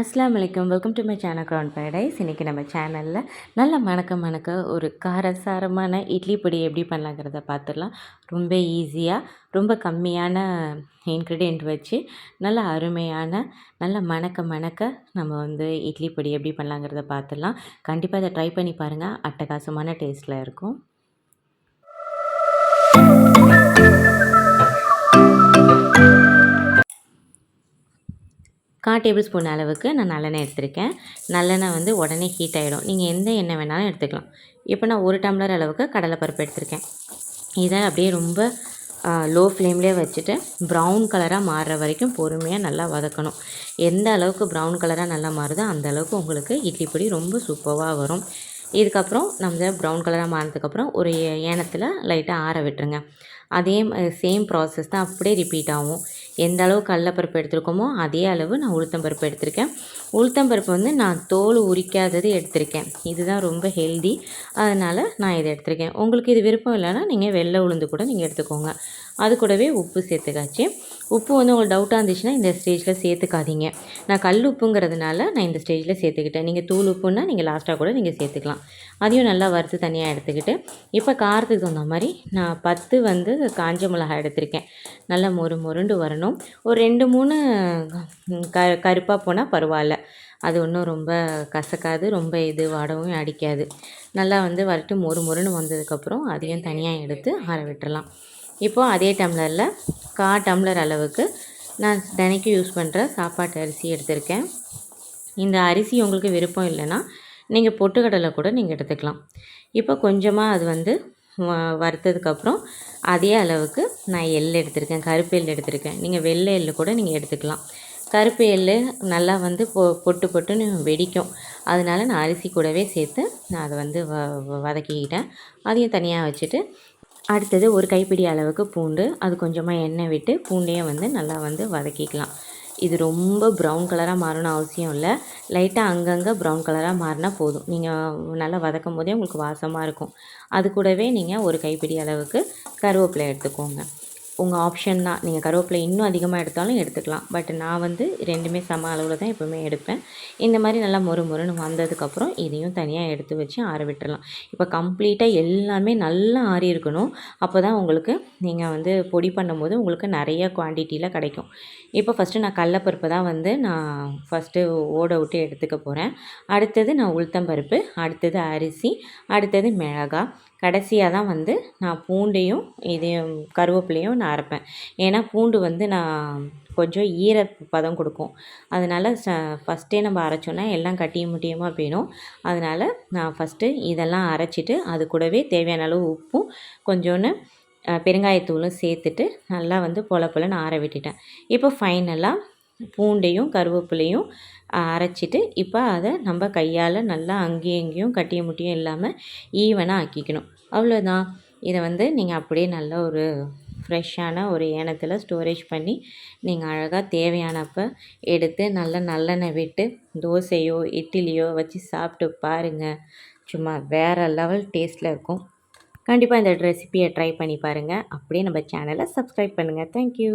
அஸ்லாம் வலைக்கம். Welcome to my channel ground paradise இன்றைக்கி நம்ம சேனலில் நல்ல மணக்க மணக்க ஒரு காரசாரமான இட்லி பொடி எப்படி பண்ணலாங்கிறத பார்த்துடலாம் ரொம்ப ஈஸியாக ரொம்ப கம்மியான இன்க்ரீடியண்ட் வச்சு நல்ல அருமையான நல்ல மணக்க மணக்க நம்ம வந்து இட்லி பொடி எப்படி பண்ணலாங்கிறத பார்த்துடலாம் கண்டிப்பாக இதை ட்ரை பண்ணி பாருங்கள் அட்டகாசமான டேஸ்ட்டில் இருக்கும். கால் டேபிள் ஸ்பூன் அளவுக்கு நான் நல்லெண்ணெய் எடுத்திருக்கேன். நல்லெண்ணெய் வந்து உடனே ஹீட் ஆகிடும் நீங்கள் எந்த எண்ணெய் வேணாலும் எடுத்துக்கலாம். இப்போ நான் ஒரு டம்ளர் அளவுக்கு கடலைப்பருப்பு எடுத்திருக்கேன். இதை அப்படியே ரொம்ப லோ ஃப்ளேம்லேயே வச்சுட்டு ப்ரௌன் கலராக மாறுற வரைக்கும் பொறுமையாக நல்லா வதக்கணும். எந்த அளவுக்கு ப்ரௌன் கலராக நல்லா மாறுதோ அந்த அளவுக்கு உங்களுக்கு இட்லி பொடி ரொம்ப சூப்பராக வரும். இதுக்கப்புறம் நம்ம ப்ரௌன் கலராக மாறினதுக்கப்புறம் ஒரு ஏனத்தில் லைட்டாக ஆற விட்டுருங்க. அதே சேம் ப்ராசஸ் தான் அப்படியே ரிப்பீட் ஆகும். எந்த அளவு கடலப்பருப்பு எடுத்துருக்கோமோ அதே அளவு நான் உளுத்தம்பருப்பு எடுத்திருக்கேன். உளுத்தம்பருப்பு வந்து நான் தோல் உரிக்காதது எடுத்திருக்கேன். இதுதான் ரொம்ப ஹெல்தி அதனால் நான் இதை எடுத்திருக்கேன். உங்களுக்கு இது விருப்பம் இல்லைன்னா நீங்கள் வெள்ளை உளுந்து கூட நீங்கள் எடுத்துக்கோங்க. அது கூடவே உப்பு சேர்த்துக்காச்சு. உப்பு வந்து உங்களுக்கு டவுட்டாக இருந்துச்சுன்னா இந்த ஸ்டேஜில் சேர்த்துக்காதீங்க. நான் கல் உப்புங்கிறதுனால நான் இந்த ஸ்டேஜில் சேர்த்துக்கிட்டேன். நீங்கள் தூள் உப்புன்னா நீங்கள் லாஸ்ட்டாக கூட நீங்கள் சேர்த்துக்கலாம். அதையும் நல்லா வறுத்து தனியாக எடுத்துக்கிட்டு இப்போ காரத்துக்கு தகுந்த மாதிரி நான் பத்து வந்து காஞ்ச மிளகாய் எடுத்திருக்கேன். நல்லா மொறு மொருண்டு வரணும். ஒரு ரெண்டு மூணு க கருப்பாக போனால் பரவாயில்ல. அது ஒன்றும் ரொம்ப கசக்காது ரொம்ப இது வாடவும் அடிக்காது. நல்லா வந்து வரட்டு மொறு மொறுன்னு வந்ததுக்கப்புறம் அதையும் தனியாக எடுத்து ஆற விட்டுறலாம். இப்போது அதே டம்ளரில் கா டம்ளர் அளவுக்கு நான் தினைக்கும் யூஸ் பண்ணுற சாப்பாட்டு அரிசி எடுத்திருக்கேன். இந்த அரிசி உங்களுக்கு விருப்பம் இல்லைன்னா நீங்கள் பொட்டுக்கடலை கூட நீங்கள் எடுத்துக்கலாம். இப்போ கொஞ்சமாக அது வந்து வறுத்ததுக்கப்புறம் அதே அளவுக்கு நான் எள் எடுத்திருக்கேன். கருப்பு எள் எடுத்திருக்கேன். நீங்கள் வெள்ளை எள் கூட நீங்கள் எடுத்துக்கலாம். கருப்பு எள் நல்லா வந்து பொ பொட்டு பொட்டுன்னு வெடிக்கும். அதனால நான் அரிசி கூடவே சேர்த்து நான் அதை வந்து வ வதக்கிக்கிட்டேன். அதையும் தனியாக வச்சுட்டு அடுத்தது ஒரு கைப்பிடி அளவுக்கு பூண்டு அது கொஞ்சமாக எண்ணெய் விட்டு பூண்டையும் வந்து நல்லா வந்து வதக்கிக்கலாம். இது ரொம்ப ப்ரௌன் கலராக மாறணும் அவசியம் இல்லை. லைட்டாக அங்கங்கே ப்ரௌன் கலராக மாறினா போதும். நீங்கள் நல்லா வதக்கும் போதே உங்களுக்கு வாசமாக இருக்கும். அது கூடவே நீங்கள் ஒரு கைப்பிடி அளவுக்கு கருவேப்பிலை எடுத்துக்கோங்க. உங்கள் ஆப்ஷன் தான். நீங்கள் கருவேப்பிலை இன்னும் அதிகமாக எடுத்தாலும் எடுத்துக்கலாம். பட் நான் வந்து ரெண்டுமே சம அளவில் தான் எப்போவுமே எடுப்பேன். இந்த மாதிரி நல்லா மொறு மொறுன்னு வந்ததுக்கப்புறம் இதையும் தனியாக எடுத்து வச்சு ஆற விட்டுறலாம். இப்போ கம்ப்ளீட்டாக எல்லாமே நல்லா ஆறி இருக்கணும். அப்போ தான் உங்களுக்கு நீங்கள் வந்து பொடி பண்ணும்போது உங்களுக்கு நிறைய குவான்டிட்டியில் கிடைக்கும். இப்போ ஃபஸ்ட்டு நான் கடலப்பருப்பு தான் வந்து நான் ஃபஸ்ட்டு ஓட விட்டு எடுத்துக்க போகிறேன் அடுத்தது நான் உளுத்தம்பருப்பு அடுத்தது அரிசி அடுத்தது மிளகாய் கடைசியாக தான் வந்து நான் பூண்டையும் இதையும் கருவேப்பிலையும் நான் அரைப்பேன். ஏன்னா பூண்டு வந்து நான் கொஞ்சம் ஈர பதம் கொடுக்கும். அதனால் ச ஃபஸ்ட்டே நம்ம அரைச்சோன்னா எல்லாம் கட்டியும் முட்டியமாக போயிடும். அதனால் நான் ஃபஸ்ட்டு இதெல்லாம் அரைச்சிட்டு அது கூடவே தேவையான அளவு உப்பும் கொஞ்சோன்னு பெருங்காயத்தூளும் சேர்த்துட்டு நல்லா வந்து பொல பொலன்னு ஆற விட்டுட்டேன். இப்போ ஃபைனலாக பூண்டையும் கருவேப்பிலையும் அரைச்சிட்டு இப்போ அதை நம்ம கையால் நல்லா அங்கேயும் இங்கேயும் கட்டியும் முட்டியும் இல்லாமல் ஈவனாக ஆக்கிக்கணும். அவ்வளோதான். இதை வந்து நீங்கள் அப்படியே நல்ல ஒரு ஃப்ரெஷ்ஷான ஒரு ஏனத்தில் ஸ்டோரேஜ் பண்ணி நீங்கள் அழகாக தேவையானப்போ எடுத்து நல்லா நல்லெண்ணெய் விட்டு தோசையோ இட்லியோ வச்சு சாப்பிட்டு பாருங்கள். சும்மா வேறு லெவல் டேஸ்ட்டில் இருக்கும். கண்டிப்பாக இந்த ரெசிப்பியை ட்ரை பண்ணி பாருங்கள். அப்படியே நம்ம சேனலை சப்ஸ்கிரைப் பண்ணுங்கள். தேங்க்யூ.